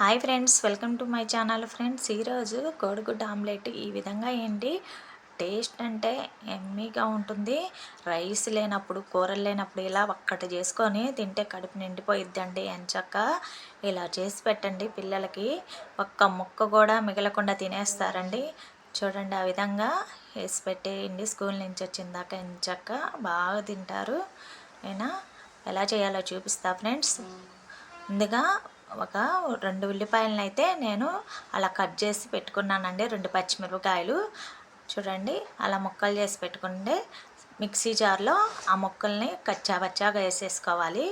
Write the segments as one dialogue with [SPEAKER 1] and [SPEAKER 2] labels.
[SPEAKER 1] Hi friends welcome to my channel friends. ఈరోజు కోడిగుడ్డ omelette ఈ విధంగా ఏంటి? టేస్ట్ అంటే ఎమ్మీగా ఉంటుంది. రైస్ లేనప్పుడు కూరలు లేనప్పుడు ఇలా ఒక్కటి చేసుకొని తింటే కడుపు నిండిపోయిద్దండి. ఎంచక్క ఇలా చేసి పెట్టండి పిల్లలకి. ఒక్క ముక్క కూడా మిగలకుండా తినేస్తారండి. చూడండి ఆ విధంగా వేసి పెట్టేయండి. స్కూల్ నుంచి వచ్చిందాక ఎంచక్క బాగా తింటారు. నేను ఎలా చేయాలో చూపిస్తా ఫ్రెండ్స్. ముందుగా ఒక రెండు ఉల్లిపాయలను అయితే నేను అలా కట్ చేసి పెట్టుకున్నానండి. రెండు పచ్చిమిరపకాయలు. చూడండి అలా ముక్కలు చేసి పెట్టుకుంటే మిక్సీ జార్లో ఆ ముక్కల్ని కచ్చాబచ్చాగా వేసేసుకోవాలి.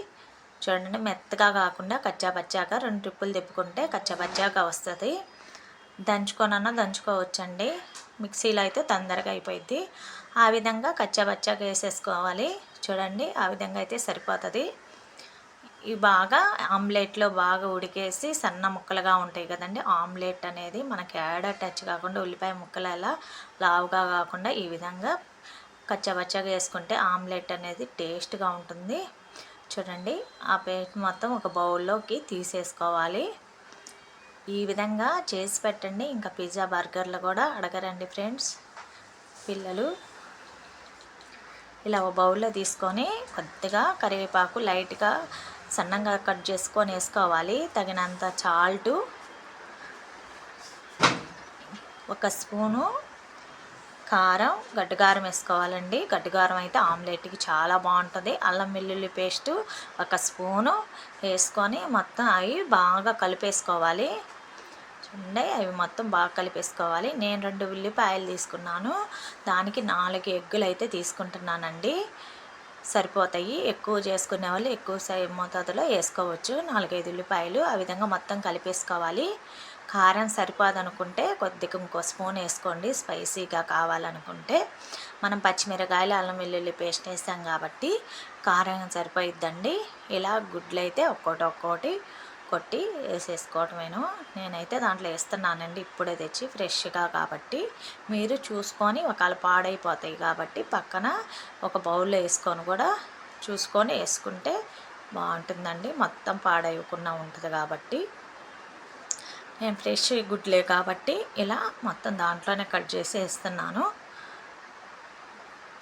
[SPEAKER 1] చూడండి మెత్తగా కాకుండా కచ్చాబచ్చాగా రెండు ట్రిప్పులు తిప్పుకుంటే కచ్చాబచ్చాగా వస్తుంది. దంచుకొనన్నా దంచుకోవచ్చండి. మిక్సీలో అయితే తొందరగా అయిపోయింది ఆ విధంగా కచ్చాబచ్చాగా వేసేసుకోవాలి. చూడండి ఆ విధంగా అయితే సరిపోతుంది. ఇవి బాగా ఆమ్లెట్లో బాగా ఉడికేసి సన్న ముక్కలుగా ఉంటాయి కదండి. ఆమ్లెట్ అనేది మనకి యాడ టచ్ కాకుండా ఉల్లిపాయ ముక్కలు ఎలా లావుగా కాకుండా ఈ విధంగా కచ్చబచ్చగా వేసుకుంటే ఆమ్లెట్ అనేది టేస్ట్గా ఉంటుంది. చూడండి ఆ పేస్ట్ మొత్తం ఒక బౌల్లోకి తీసేసుకోవాలి. ఈ విధంగా చేసి పెట్టండి. ఇంకా పిజ్జా బర్గర్లు కూడా అడగరండి ఫ్రెండ్స్. పిల్లలు ఇలా ఒక బౌల్లో తీసుకొని కొద్దిగా కరివేపాకు లైట్గా సన్నంగా కట్ చేసుకొని వేసుకోవాలి. తగినంత చాల్టు. ఒక స్పూను కారం గడ్డగారం వేసుకోవాలండి. గడ్డగారం అయితే ఆమ్లెట్కి చాలా బాగుంటుంది. అల్లం వెల్లుల్లి పేస్టు ఒక స్పూను వేసుకొని మొత్తం అవి బాగా కలిపేసుకోవాలి. చూడండి అవి మొత్తం బాగా కలిపేసుకోవాలి. నేను రెండు ఉల్లిపాయలు తీసుకున్నాను. దానికి నాలుగు ఎగ్గులు అయితే తీసుకుంటున్నానండి. సరిపోతాయి. ఎక్కువ చేసుకునే వాళ్ళు ఎక్కువ మోతాదులో వేసుకోవచ్చు. నాలుగైదు ఉల్లిపాయలు ఆ విధంగా మొత్తం కలిపేసుకోవాలి. కారం సరిపోదనుకుంటే కొద్దిగా ఇంకో స్పూన్ వేసుకోండి. స్పైసీగా కావాలనుకుంటే. మనం పచ్చిమిరకాయలు అల్లం వెల్లుల్లి పేస్ట్ వేసాం కాబట్టి కారం సరిపోయిద్దండి. ఇలా గుడ్లు అయితే ఒక్కోటి ఒక్కోటి కొట్టి వేసేసుకోవటమేను. నేనైతే దాంట్లో వేస్తున్నానండి. ఇప్పుడే తెచ్చి ఫ్రెష్గా కాబట్టి మీరు చూసుకొని ఒకవేళ పాడైపోతాయి కాబట్టి పక్కన ఒక బౌల్లో వేసుకొని కూడా చూసుకొని వేసుకుంటే బాగుంటుందండి. మొత్తం పాడైకుండా ఉంటుంది కాబట్టి. నేను ఫ్రెష్ గుడ్లే కాబట్టి ఇలా మొత్తం దాంట్లోనే కట్ చేసి వేస్తున్నాను.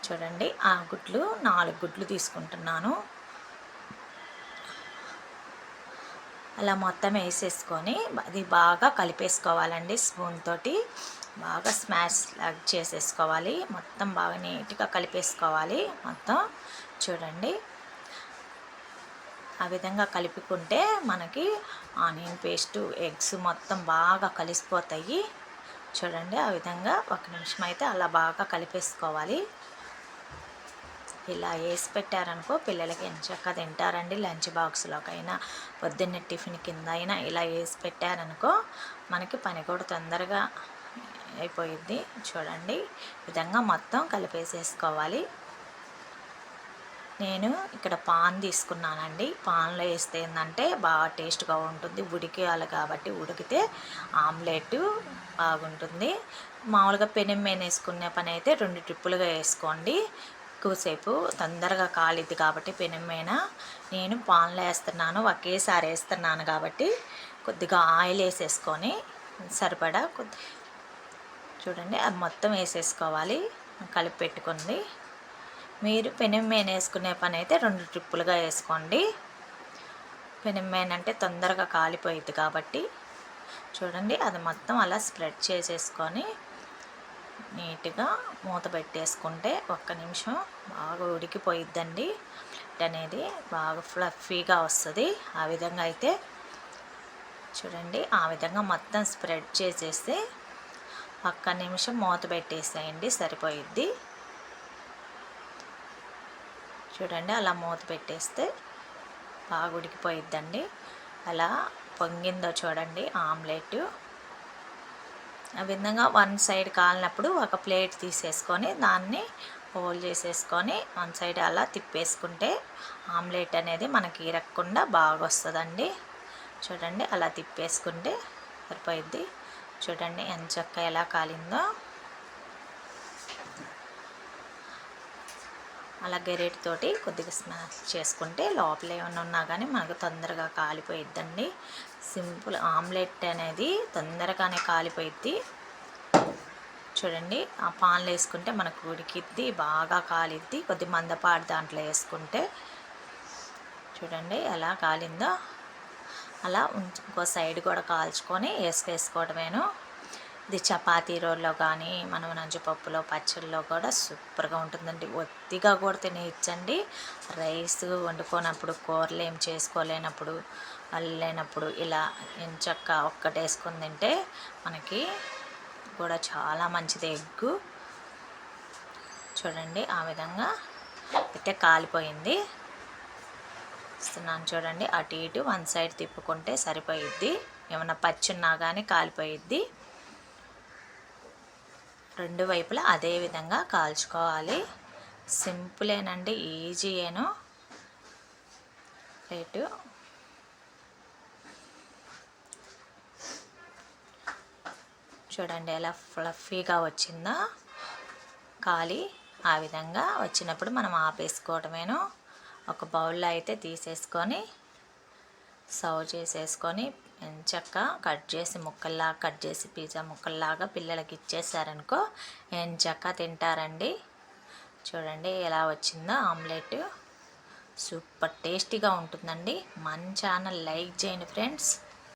[SPEAKER 1] చూడండి ఆ గుడ్లు నాలుగు గుడ్లు తీసుకుంటున్నాను. అలా మొత్తం వేసేసుకొని అది బాగా కలిపేసుకోవాలండి స్పూన్ తోటి. బాగా స్మాష్ లాగా చేసేసుకోవాలి. మొత్తం బాగా నీట్గా కలిపేసుకోవాలి మొత్తం. చూడండి. ఆ విధంగా కలుపుకుంటే మనకి ఆనియన్ పేస్టు ఎగ్స్ మొత్తం బాగా కలిసిపోతాయి. చూడండి ఆ విధంగా ఒక నిమిషం అయితే అలా బాగా కలిపేసుకోవాలి. ఇలా వేసి పెట్టారనుకో పిల్లలకి ఎంచక్క తింటారండి లంచ్ బాక్స్లోకైనా. పొద్దున్నే టిఫిన్ కింద అయినా ఇలా వేసి పెట్టారనుకో మనకి పని కూడా తొందరగా అయిపోయిద్ది. చూడండి విధంగా మొత్తం కలిపేసేసుకోవాలి. నేను ఇక్కడ పాన్ తీసుకున్నానండి. పాన్లో వేస్తే ఏంటంటే బాగా టేస్ట్గా ఉంటుంది. ఉడికేయాలి కాబట్టి ఉడికితే ఆమ్లెట్ బాగుంటుంది. మామూలుగా పెనం మీద వేసుకునే పని అయితే రెండు ట్రిప్పులుగా వేసుకోండి. ఎక్కువసేపు తొందరగా కాలిద్ది కాబట్టి పెనం నేను పాన్లో వేస్తున్నాను ఒకేసారి వేస్తున్నాను కాబట్టి కొద్దిగా ఆయిల్ వేసేసుకొని సరిపడా కొద్ది చూడండి అది మొత్తం వేసేసుకోవాలి కలిపి పెట్టుకుంది. మీరు పెనం వేసుకునే పని అయితే రెండు ట్రిప్పులుగా వేసుకోండి. పెనం అంటే తొందరగా కాలిపోయిద్ది కాబట్టి చూడండి అది మొత్తం అలా స్ప్రెడ్ చేసేసుకొని నీట్గా మూత పెట్టేసుకుంటే ఒక్క నిమిషం బాగా ఉడికిపోయిద్దండి. అనేది బాగా ఫ్లఫీగా వస్తుంది. ఆ విధంగా అయితే చూడండి ఆ విధంగా మొత్తం స్ప్రెడ్ చేసేస్తే ఒక్క నిమిషం మూత పెట్టేసేయండి సరిపోయిద్ది. చూడండి అలా మూత పెట్టేస్తే బాగా ఉడికిపోయిద్దండి. అలా పొంగిందో చూడండి ఆమ్లెట్ ఆ విధంగా వన్ సైడ్ కాలినప్పుడు ఒక ప్లేట్ తీసేసుకొని దాన్ని హోల్ చేసేసుకొని వన్ సైడ్ అలా తిప్పేసుకుంటే ఆమ్లెట్ అనేది మనకి ఇరగకుండా బాగా వస్తుందండి. చూడండి అలా తిప్పేసుకుంటే సరిపోయిద్ది. చూడండి ఎంత చక్క ఎలా కాలిందో. అలా గెరేటితోటి కొద్దిగా స్మాష్ చేసుకుంటే లోపల ఏమైనా ఉన్నా కానీ మనకు తొందరగా కాలిపోయిద్దండి. సింపుల్ ఆమ్లెట్ అనేది తొందరగానే కాలిపోయిద్ది. చూడండి ఆ పాన్లు వేసుకుంటే మనకు ఉడికిద్ది బాగా కాలిద్ది. కొద్ది మందపాటి దాంట్లో వేసుకుంటే చూడండి ఎలా కాలిందో. అలా ఇంకో సైడ్ కూడా కాల్చుకొని వేసుకేసుకోవడమేను ఇది చపాతీ రోల్లో కానీ మనం నంజుపప్పులో పచ్చళ్ళలో కూడా సూపర్గా ఉంటుందండి. ఒత్తిగా కూడా తినేయచ్చండి. రైస్ వండుకోనప్పుడు కూరలు ఏం చేసుకోలేనప్పుడు లేనప్పుడు ఇలా ఎంచక్క ఒక్కటి తింటే మనకి కూడా చాలా మంచిది ఎగ్గు. చూడండి ఆ విధంగా అయితే కాలిపోయింది. ఇస్తున్నాను చూడండి అటు ఇటు వన్ సైడ్ తిప్పుకుంటే సరిపోయిద్ది. ఏమైనా పచ్చి ఉన్నా కానీ కాలిపోయిద్ది. రెండు వైపులా అదే విధంగా కాల్చుకోవాలి. సింపులేనండి ఈజీయేను. రేటు. చూడండి ఎలా ఫ్లఫీగా వచ్చిందో. ఖాళీ ఆ విధంగా వచ్చినప్పుడు మనం ఆపేసుకోవటమేను. ఒక బౌల్లో అయితే తీసేసుకొని సర్వ్ చేసేసుకొని ఎంచక్క కట్ చేసి ముక్కల్లాగా కట్ చేసి పిజ్జా ముక్కల్లాగా పిల్లలకి ఇచ్చేసారనుకో ఎంచక్క తింటారండి. చూడండి ఎలా వచ్చిందో ఆమ్లెట్. సూపర్ టేస్టీగా ఉంటుందండి. మన ఛానల్ లైక్ చేయండి ఫ్రెండ్స్.